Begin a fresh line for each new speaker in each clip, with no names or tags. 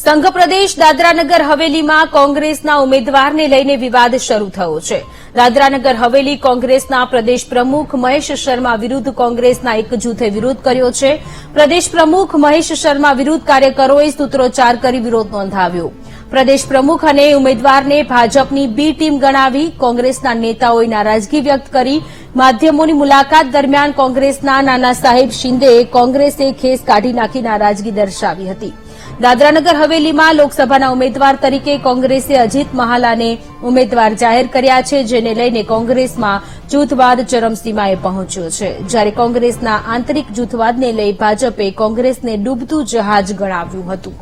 સંઘ પ્રદેશ દાદરાનગર હવેલીમાં કોંગ્રેસના ઉમેદવારને લઈને વિવાદ શરૂ થયો છે. દાદરાનગર હવેલી કોંગ્રેસના પ્રદેશ પ્રમુખ મહેશ શર્મા વિરુદ્ધ કોંગ્રેસના એક જૂથે વિરોધ કર્યો છે. પ્રદેશ પ્રમુખ મહેશ શર્મા વિરુદ્ધ કાર્યકરોએ સૂત્રોચ્ચાર કરી વિરોધ નોંધાવ્યો. પ્રદેશ પ્રમુખ અને ઉમેદવારને ભાજપની બી ટીમ ગણાવી કોંગ્રેસના નેતાઓએ નારાજગી વ્યક્ત કરી. માધ્યમોની મુલાકાત દરમિયાન કોંગ્રેસના નાના સાહેબ શિંદેએ કોંગ્રેસે ખેસ કાઢી નાખી નારાજગી દર્શાવી હતી. દાદરાનગર હવેલીમાં લોકસભાના ઉમેદવાર તરીકે કોંગ્રેસે અજીત મહાલાને ઉમેદવાર જાહેર કર્યા છે જેને લઈને કોંગ્રેસમાં જૂથવાદ ચરમસીમાએ પહોંચ્યો છે જ્યારે કોંગ્રેસના આંતરિક જૂથવાદને લઈ ભાજપે કોંગ્રેસને ડૂબતું જહાજ ગણાવ્યું હતું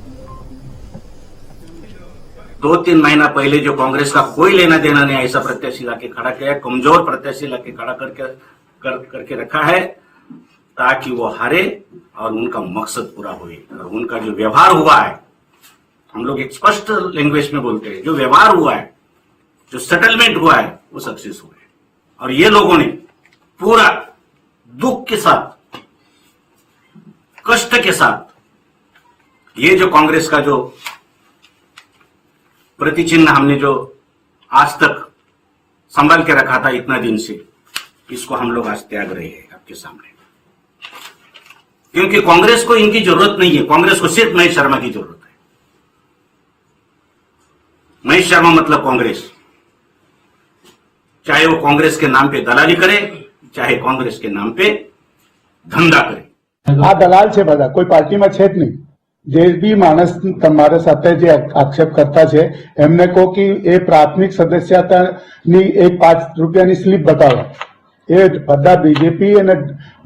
दो तीन महीना पहले जो कांग्रेस का कोई लेना देना नहीं ऐसा प्रत्याशी लाके खड़ा किया है, कमजोर प्रत्याशी लाके खड़ा करके कर, करके रखा है ताकि वो हारे और उनका मकसद पूरा हुए और उनका जो व्यवहार हुआ है, हम लोग एक स्पष्ट लैंग्वेज में बोलते हैं, जो व्यवहार हुआ है, जो सेटलमेंट हुआ है, वो सक्सेस हुआ है। और ये लोगों ने पूरा दुख के साथ, कष्ट के साथ, ये जो कांग्रेस का जो प्रतिचिन्ह हमने जो आज तक संभाल के रखा था इतना दिन से, इसको हम लोग आज त्याग रहे हैं आपके सामने। क्योंकि कांग्रेस को इनकी जरूरत नहीं है कांग्रेस को सिर्फ महेश शर्मा की जरूरत है महेश शर्मा मतलब कांग्रेस चाहे वो कांग्रेस के नाम पे दलाली करे चाहे कांग्रेस के नाम पे धंधा करे
આ દલાલ છે બધા કોઈ પાર્ટીમાં છે જ નહીં જે બી માણસ તમારા સાથે જે આક્ષેપ કરતા છે એમને કહો કે એ પ્રાથમિક સદસ્યતાની એક પાંચ રૂપિયાની સ્લીપ બતાવો એ બધા બીજેપી અને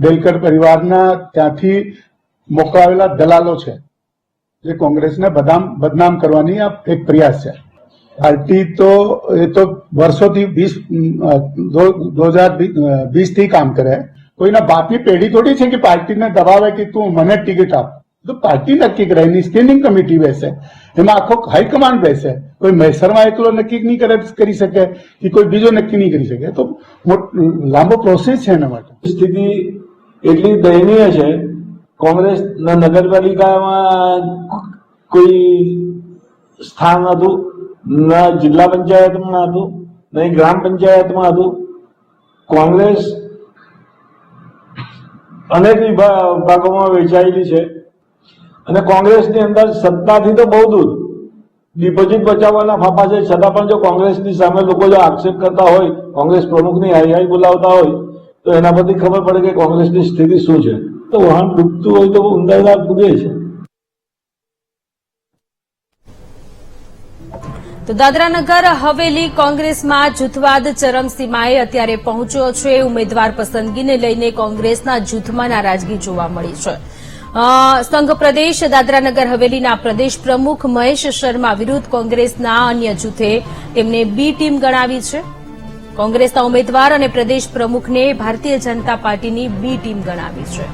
ડેલકર પરિવારના ત્યાંથી મોકલાવેલા દલાલો છે. જે કોંગ્રેસને બદામ, બદનામ કરવાની આ એક પ્રયાસ છે. પાર્ટી તો, એ તો વર્ષોથી વીસ દો હજાર વીસથી કામ કરે. કોઈના બાપની પેઢી થોડી છે કે પાર્ટીને દબાવે કે તું મને ટિકિટ આપ? તો પાર્ટી નક્કી કરે, એની સ્ટેન્ડિંગ કમિટી બેસે, એમાં આખો હાઈકમાન્ડ બેસે. કોઈ મહેસરમાં એકલો નક્કી નહીં કરે, કરી શકે, કે કોઈ બીજો નક્કી નહીં કરી શકે. તો લાંબો પ્રોસેસ છે એના માટે.
સ્થિતિ એટલી દયનીય છે, કોંગ્રેસના નગરપાલિકામાં કોઈ સ્થાન હતું, ના જિલ્લા પંચાયતમાં હતું નહીં ગ્રામ પંચાયતમાં હતું. કોંગ્રેસ અનેક વિભાગોમાં ભાગોમાં વેચાયેલી છે. અને કોંગ્રેસની અંદર સત્તાથી તો બહુ દૂર. ડિપોઝિટ બચાવવાના ફાફા છે. છતાં પણ જો કોંગ્રેસની સામે લોકો જો આક્ષેપ કરતા હોય, કોંગ્રેસ પ્રમુખની હાઈ હાઈ બોલાવતા હોય, તો એના પરથી ખબર પડે કે કોંગ્રેસની સ્થિતિ શું છે. તો વાહન ડૂબતું હોય તો ઊંડાઈદાર ડૂબે છે.
તો દાદરાનગર હવેલી કોંગ્રેસમાં જૂથવાદ ચરમસીમાએ અત્યારે પહોંચ્યો છે. ઉમેદવાર પસંદગીને લઈને કોંગ્રેસના જૂથમાં નારાજગી જોવા મળી છે. સંઘ પ્રદેશ દાદરાનગર હવેલીના પ્રદેશ પ્રમુખ મહેશ શર્મા વિરુદ્ધ કોંગ્રેસના અન્ય જૂથે તેમને બી ટીમ ગણાવી છે. કોંગ્રેસના ઉમેદવાર અને પ્રદેશ પ્રમુખને ભારતીય જનતા પાર્ટીની બી ટીમ ગણાવી છે.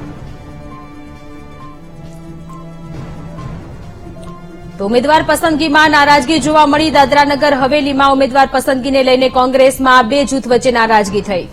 તો ઉમેદવાર પસંદગીમાં નારાજગી જોવા મળી. દાદરાનગર હવેલીમાં ઉમેદવાર પસંદગીને લઈને કોંગ્રેસમાં બે જૂથ વચ્ચે નારાજગી થઈ.